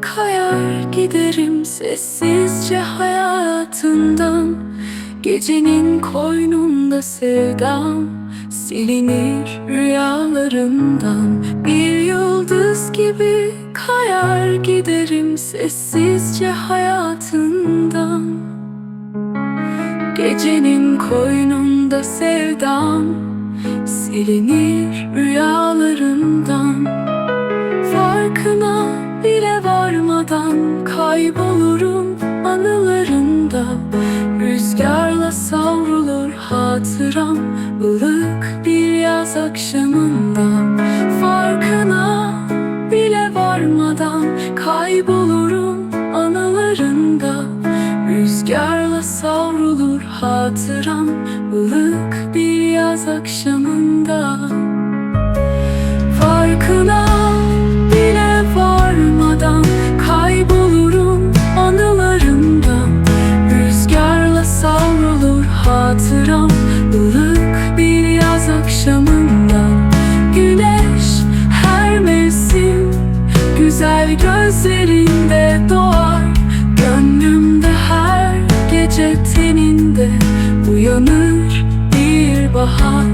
kayar giderim sessizce hayatından. Gecenin koynunda sevdam silinir rüyalarımdan. Bir yıldız gibi kayar giderim sessizce hayatından. Gecenin koynunda sevdam silinir rüyalarımdan. Farkına bile varmadan kaybolurum anılarında. Rüzgarla savrulur hatıram ılık bir yaz akşamında. Farkına bile varmadan kaybolurum anılarında. Rüzgarla savrulur hatıram ılık bir yaz akşamında uyanır bir bahar.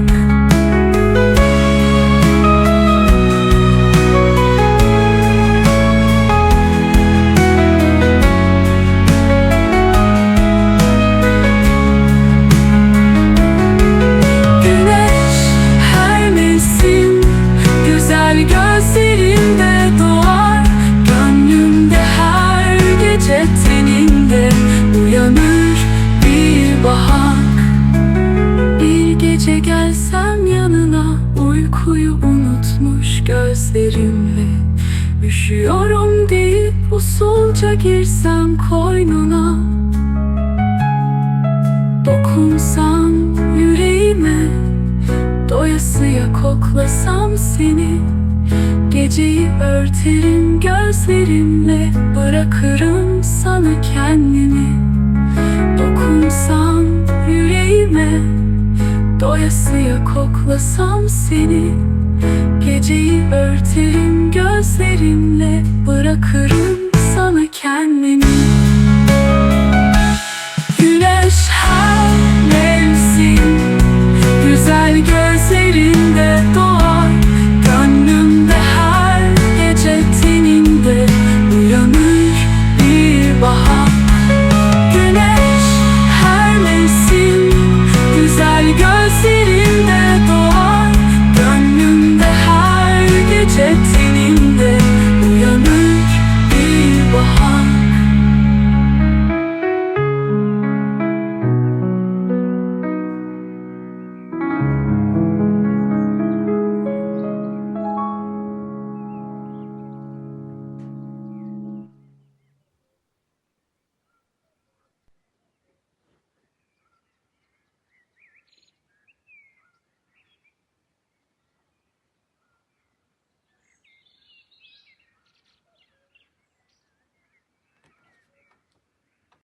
Güneş her mevsim güzel gözlerinde doğar. Gönlümde her gece teninde gelsem yanına uykuyu unutmuş gözlerimle Üşüyorum deyip usulca girsem koynuna. Dokunsam yüreğime Doyasıya koklasam seni. Geceyi örterim gözlerimle Bırakırım sana kendimi. Dokunsam yüreğime Doyasıya koklasam seni. Geceyi örterim gözlerimle Bırakırım